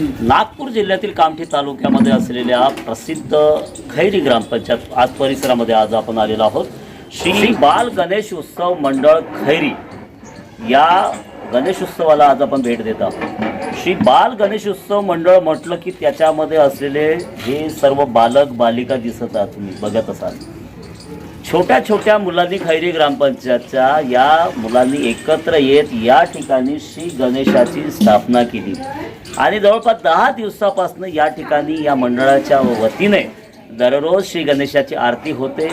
नागपूर जिल्ह्यातील कामठी तालुक्यामध्ये असलेल्या प्रसिद्ध खैरी ग्रामपंचायत आज परिसरामध्ये आज आपण आलेलो आहोत. श्री बाल गणेश उत्सव मंडळ खैरी या गणेश उत्सवाला आज आपण भेट देत आहोत. श्री बाल गणेश उत्सव मंडळ म्हटलं की त्याच्यामध्ये असलेले हे सर्व बालक बालिका दिसत आहात तुम्ही बघत असाल. छोट्या छोट्या मुलांनी खैरी ग्रामपंचायतच्या या मुलांनी एकत्र येत या ठिकाणी श्री गणेशाची स्थापना केली. आणि जवळपास दहा दिवसापासून या ठिकाणी या मंडळाच्या वतीने दररोज श्री गणेशाची आरती होते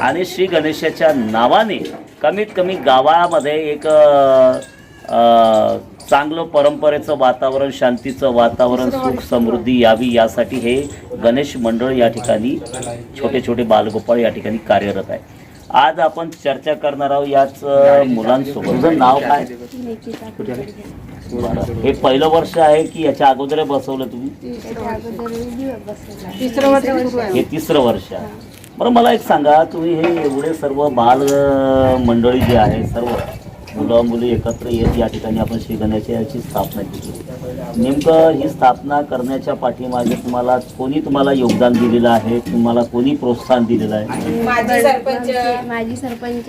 आणि श्री गणेशाच्या नावाने कमीत कमी गावामध्ये एक चांगलं परंपरेचं वातावरण शांतीचं वातावरण सुख समृद्धी यावी यासाठी हे गणेश मंडळ या ठिकाणी छोटे छोटे बालगोपाळ या ठिकाणी कार्यरत आहे. आज आपण चर्चा करणार आहोत याच मुलांसोबत. तुझं नाव काय. हे पहिलं वर्ष आहे की याच्या अगोदर बसवलं तुम्ही? हे तिसरं वर्ष आहे. बरं मला एक सांगा तुम्ही हे एवढे सर्व बाल मंडळी जे आहे सर्व मुलं मुली एकत्र येत या ठिकाणी आपण श्री गणेशाची स्थापना केली. नेमकं ही स्थापना करण्याच्या पाठीमागे तुम्हाला कोणी तुम्हाला योगदान दिलेलं आहे? तुम्हाला कोणी प्रोत्साहन दिलेलं आहे? माझी सरपंच माझी सरपंच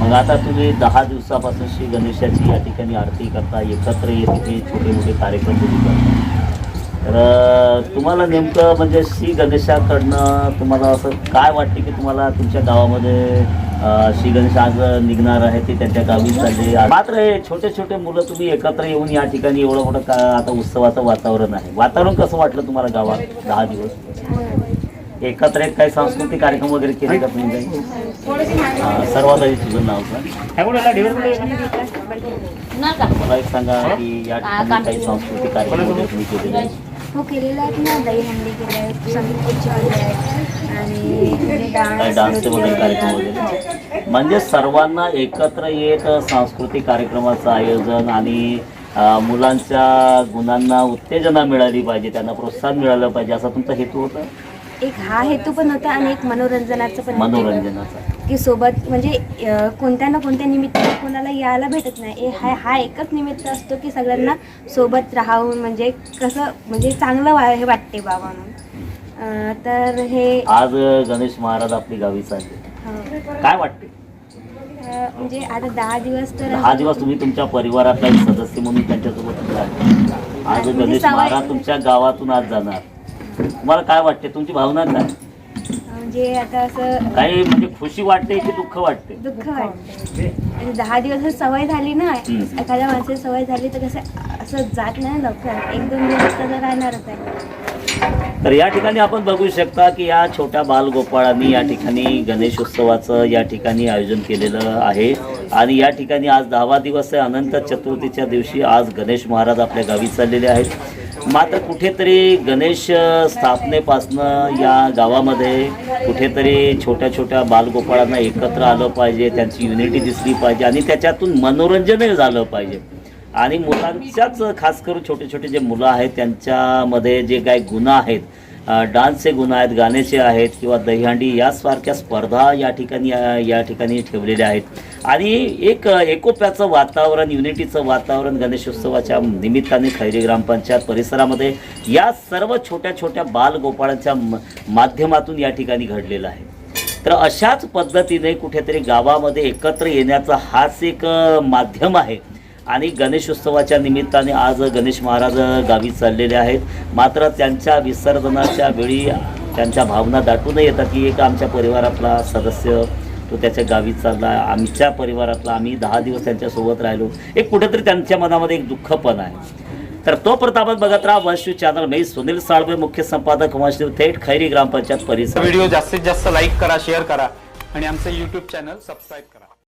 मग आता तुम्ही दहा दिवसापासून श्री गणेशाची या ठिकाणी आरती करता एकत्र येत छोटे मोठे कार्यक्रम तुम्ही करता. तर अ, तुम्हाला नेमकं म्हणजे श्री गणेशाकडनं तुम्हाला असं काय वाटते की तुम्हाला तुमच्या गावामध्ये श्री गणेश आज निघणार आहे ते त्यांच्या गावी चालले मात्र हे छोटे छोटे मुलं तुम्ही एकत्र येऊन या ठिकाणी एवढं मोठं का आता उत्सवाचं वातावरण आहे. वातावरण कसं वाटलं तुम्हाला गावात दहा दिवस? एकत्र एक काही सांस्कृतिक कार्यक्रम वगैरे केले का तुम्ही काही? सर्वात आधी तुझं नाव का? मला एक सांगा की या ठिकाणी काही सांस्कृतिक कार्यक्रम वगैरे तुम्ही केलेले? हो केलेलं आहेत ना दहीहंडी केले आहेत. संगीत आणि डान्सचे वगैरे कार्यक्रम वगैरे म्हणजे सर्वांना एकत्र येत सांस्कृतिक कार्यक्रमाचं आयोजन आणि मुलांच्या गुणांना उत्तेजना मिळाली पाहिजे त्यांना प्रोत्साहन मिळालं पाहिजे असा तुमचा हेतू होता? एक हा हेतू पण होता आणि एक मनोरंजनाचं पण. मनोरंजनाचा. की सोबत म्हणजे कोणत्या ना कोणत्या निमित्ताने कोणाला यायला भेटत नाही. हा हा एकच निमित्त असतो की सगळ्यांना सोबत राहून म्हणजे कसं म्हणजे चांगलं वा हे वाटते बाबा म्हणून. तर हे आज गणेश महाराज आपली गावी चालले. हो. काय वाटते? म्हणजे आता दहा दिवस तर दहा दिवस तुम्ही तुमच्या परिवारातला एक सदस्य म्हणून त्यांच्यासोबत. आज गणेश महाराज तुमच्या गावातून आज जाणार. तुम्हाला काय वाटते? तुमची भावना काय? म्हणजे आता असं काही म्हणजे खुशी वाटते की दुःख वाटते? दुःख वाटते. आणि दहा दिवस सवय झाली ना हम्म. एखाद्या माणसाची सवय झाली तर कसं असं जात नाही लवकर. एक दोन दिवस तर राहणारच आहे तर या ठिकाणी आपण बघू शकता की या छोट्या बालगोपाळांनी या ठिकाणी गणेश उत्सवाचं या ठिकाणी आयोजन केलेलं आहे. आणि या ठिकाणी आज दहावा दिवस आहे. अनंत चतुर्थीच्या दिवशी आज गणेश महाराज आपल्या गावी चाललेले आहेत. मात्र कुठेतरी गणेश स्थापनेपासनं या गावामध्ये कुठेतरी छोट्या छोट्या बालगोपाळांना एकत्र आलं पाहिजे त्यांची युनिटी दिसली पाहिजे आणि त्याच्यातून मनोरंजनही झालं पाहिजे. आणि मुलांच्याच खास करून छोटे छोटे जे मुलं आहेत त्यांच्यामध्ये जे काही गुन्हा आहेत डान्सचे गुण आहेत गाण्याचे आहेत किंवा दहीहंडी यासारख्या स्पर्धा या ठिकाणी या ठिकाणी ठेवलेल्या आहेत. आणि एक एकोप्याचं वातावरण युनिटीचं वातावरण गणेशोत्सवाच्या निमित्ताने खैरी ग्रामपंचायत परिसरामध्ये या सर्व छोट्या छोट्या बालगोपाळांच्या म- माध्यमातून या ठिकाणी घडलेलं आहे. तर अशाच पद्धतीने कुठेतरी गावामध्ये एकत्र येण्याचा हाच एक माध्यम आहे. आणि गणेशोत्सवाच्या निमित्ताने आज गणेश महाराज गावी चाललेले आहेत. मात्र त्यांच्या विसर्जनाच्या वेळी त्यांच्या भावना दाटून येतात की एक आमच्या परिवारातला सदस्य तो त्याच्या गावी चालला. आमच्या परिवारातला आम्ही दहा दिवस त्यांच्यासोबत राहिलो. एक कुठेतरी त्यांच्या मनामध्ये एक दुःख पण आहे. तर तो प्रतापत बघत राहा. वंशू चॅनल मी सुनील साळवे मुख्य संपादक वंशदेव थेट खैरी ग्रामपंचायत परिसर. व्हिडिओ जास्तीत जास्त लाईक करा शेअर करा आणि आमचं यूट्यूब चॅनल सबस्क्राईब करा.